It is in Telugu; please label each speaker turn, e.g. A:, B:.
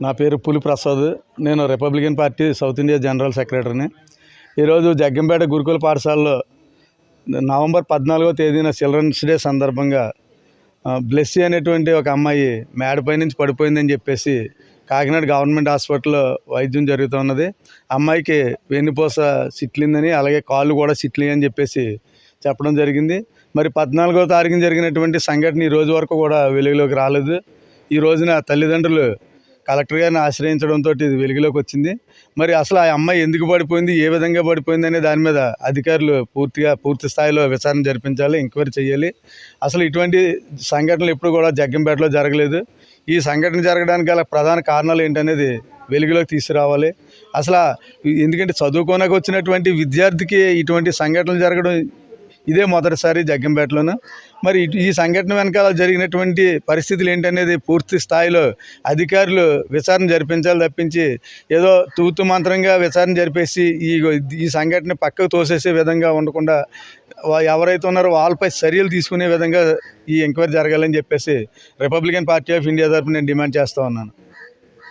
A: నా పేరు పులి ప్రసాద్ నేను Republican party South India general సెక్రటరీని ఈరోజు జగ్గంపేట గురుకుల పాఠశాలలో నవంబర్ పద్నాలుగో తేదీన చిల్డ్రన్స్ డే సందర్భంగా బ్లెస్సీ అనేటువంటి ఒక అమ్మాయి మేడపై నుంచి పడిపోయిందని చెప్పేసి కాకినాడ గవర్నమెంట్ హాస్పిటల్లో వైద్యం జరుగుతున్నది అమ్మాయికి వెన్నుపూస సిట్లిందని అలాగే కాళ్ళు కూడా సిట్లి అని చెప్పేసి చెప్పడం జరిగింది. మరి పద్నాలుగో తారీఖున జరిగినటువంటి సంఘటన ఈ రోజు వరకు కూడా వెలుగులోకి రాలేదు. ఈ రోజున తల్లిదండ్రులు కలెక్టర్ గారిని ఆశ్రయించడంతో ఇది వెలుగులోకి వచ్చింది. మరి అసలు ఆ అమ్మాయి ఎందుకు పడిపోయింది? ఏ విధంగా పడిపోయింది అనే దాని మీద అధికారులు పూర్తిగా పూర్తి స్థాయిలో విచారణ జరిపించాలి ఎంక్వైరీ చేయాలి. అసలు ఇటువంటి సంఘటనలు ఎప్పుడు కూడా జగ్గంపేటలో జరగలేదు. ఈ సంఘటన జరగడానికి గల ప్రధాన కారణాలు ఏంటనేది వెలుగులోకి తీసుకురావాలి. అసలు ఎందుకంటే చదువుకోనకు వచ్చినటువంటి విద్యార్థికి ఇటువంటి సంఘటనలు జరగడం ఇదే మొదటిసారి జగ్గంపేటలోను. మరి ఈ సంఘటన వెనకాల జరిగినటువంటి పరిస్థితులు ఏంటనేది పూర్తి స్థాయిలో అధికారులు విచారణ జరిపించాలి తప్పించి ఏదో తూతు మంత్రంగా విచారణ జరిపేసి ఈ ఈ సంఘటన పక్కకు తోసేసే విధంగా ఉండకుండా ఎవరైతే ఉన్నారో వాళ్ళపై చర్యలు తీసుకునే విధంగా ఈ ఎంక్వైరీ జరగాలని చెప్పేసి రిపబ్లికన్ పార్టీ ఆఫ్ ఇండియా తరఫున నేను డిమాండ్ చేస్తూ ఉన్నాను.